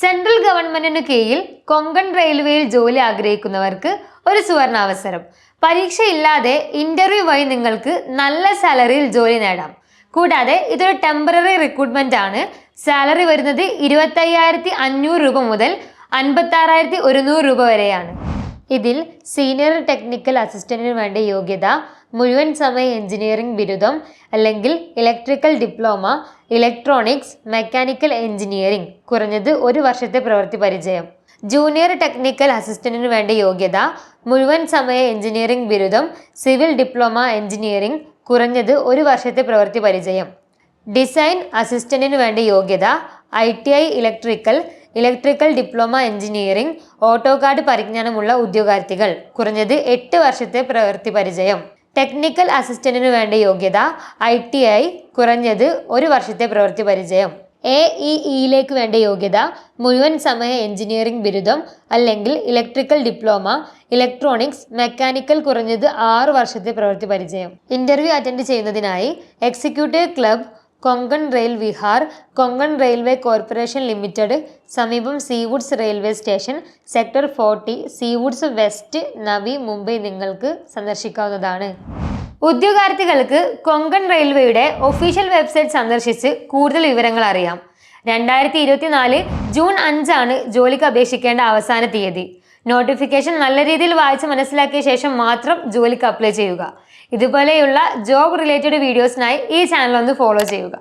Central ഗവൺമെന്റിനു കീഴിൽ കൊങ്കൺ റെയിൽവേയിൽ ജോലി ആഗ്രഹിക്കുന്നവർക്ക് ഒരു സുവർണാവസരം. പരീക്ഷയില്ലാതെ ഇന്റർവ്യൂ വഴി നിങ്ങൾക്ക് നല്ല സാലറിയിൽ ജോലി നേടാം. കൂടാതെ ഇതൊരു ടെമ്പററി റിക്രൂട്ട്മെന്റ് ആണ്. സാലറി വരുന്നത് ഇരുപത്തയ്യായിരത്തി അഞ്ഞൂറ് രൂപ മുതൽ അൻപത്താറായിരത്തി ഒരുന്നൂറ് രൂപ വരെയാണ്. ഇതിൽ സീനിയർ ടെക്നിക്കൽ അസിസ്റ്റന്റിന് വേണ്ട യോഗ്യത മുഴുവൻ സമയ എഞ്ചിനീയറിംഗ് ബിരുദം അല്ലെങ്കിൽ electrical diploma electronics mechanical engineering കുറഞ്ഞത് ഒരു വർഷത്തെ പ്രവൃത്തി പരിചയം. ജൂനിയർ ടെക്നിക്കൽ അസിസ്റ്റന്റിന് വേണ്ട യോഗ്യത മുഴുവൻ സമയ എഞ്ചിനീയറിംഗ് ബിരുദം സിവിൽ ഡിപ്ലോമ എഞ്ചിനീയറിംഗ് കുറഞ്ഞത് ഒരു വർഷത്തെ പ്രവൃത്തി പരിചയം. ഡിസൈൻ അസിസ്റ്റന്റിന് വേണ്ട യോഗ്യത I T I electrical electrical diploma engineering AutoCAD പരിജ്ഞാനമുള്ള ഉദ്യോഗാർത്ഥികൾ കുറഞ്ഞത് എട്ട് വർഷത്തെ പ്രവൃത്തി പരിചയം. ടെക്നിക്കൽ അസിസ്റ്റന്റിനു വേണ്ട യോഗ്യത ഐ ടി ഐ കുറഞ്ഞത് ഒരു വർഷത്തെ പ്രവൃത്തി പരിചയം. എ ഇ ഇയിലേക്ക് വേണ്ട യോഗ്യത മുഴുവൻ സമയ എഞ്ചിനീയറിംഗ് ബിരുദം അല്ലെങ്കിൽ ഇലക്ട്രിക്കൽ ഡിപ്ലോമ ഇലക്ട്രോണിക്സ് മെക്കാനിക്കൽ കുറഞ്ഞത് ആറ് വർഷത്തെ പ്രവൃത്തി പരിചയം. ഇന്റർവ്യൂ അറ്റൻഡ് ചെയ്യുന്നതിനായി executive club Konkan rail Vihar Konkan railway corporation limited സമീപം Seawoods railway station sector forty Seawoods west Navi Mumbai നിങ്ങൾക്ക് സന്ദർശിക്കാവുന്നതാണ്. ഉദ്യോഗാർത്ഥികൾക്ക് കൊങ്കൺ റെയിൽവേയുടെ ഒഫീഷ്യൽ വെബ്സൈറ്റ് സന്ദർശിച്ച് കൂടുതൽ വിവരങ്ങൾ അറിയാം. രണ്ടായിരത്തി ഇരുപത്തിനാല് ജൂൺ അഞ്ചാണ് ജോലിക്ക് അപേക്ഷിക്കേണ്ട അവസാന തീയതി. നോട്ടിഫിക്കേഷൻ നല്ല രീതിയിൽ വായിച്ച് മനസ്സിലാക്കിയ ശേഷം മാത്രം ജോലിക്ക് അപ്ലൈ ചെയ്യുക. ഇതുപോലെയുള്ള ജോബ് റിലേറ്റഡ് വീഡിയോസിനായി ഈ ചാനൽ ഒന്ന് ഫോളോ ചെയ്യുക.